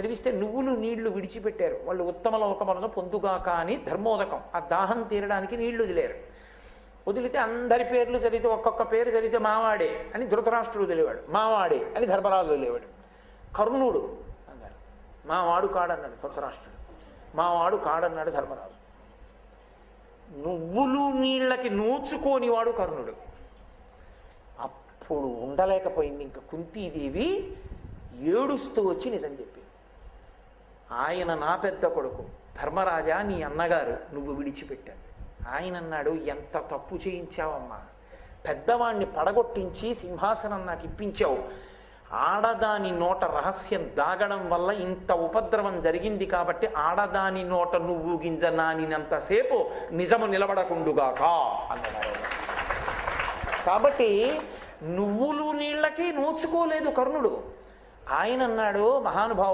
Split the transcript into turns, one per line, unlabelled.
చదివిస్తే నువ్వులు నీళ్ళు విడిచిపెట్టారు. వాళ్ళు ఉత్తమ లోకములను పొందుగాక అని ధర్మోదకం. ఆ దాహం తీరడానికి నీళ్ళు వదిలేరు. వదిలితే అందరి పేర్లు చదివితే ఒక్కొక్క పేరు చదివితే మావాడే అని ధృతరాష్ట్రుడు వదిలేవాడు మావాడే అని ధర్మరాజు వదిలేవాడు కర్ణుడు అన్నారు. మావాడు కాడన్నాడు ధృతరాష్ట్రుడు. మావాడు కాడన్నాడు ధర్మరాజు. నువ్వులు నీళ్ళకి నోచుకోనివాడు కర్ణుడు. అప్పుడు ఉండలేకపోయింది ఇంకా కుంతీదేవి. ఏడుస్తూ వచ్చి నిజం చెప్పింది ఆయన నా పెద్ద కొడుకు. ధర్మరాజా నీ అన్నగారు నువ్వు విడిచిపెట్టావు. ఆయన అన్నాడు ఎంత తప్పు చేయించావమ్మా. పెద్దవాణ్ణి పడగొట్టించి సింహాసనం నాకు ఇప్పించావు. ఆడదాని నోట రహస్యం దాగడం వల్ల ఇంత ఉపద్రవం జరిగింది కాబట్టి ఆడదాని నోట నువ్వు గింజ నానినంతసేపు నిజము నిలబడకుండుగాక. అన్నారు కాబట్టి నువ్వులు నీళ్ళకి నోచుకోలేదు కర్ణుడు. ఆయన అన్నాడు మహానుభావు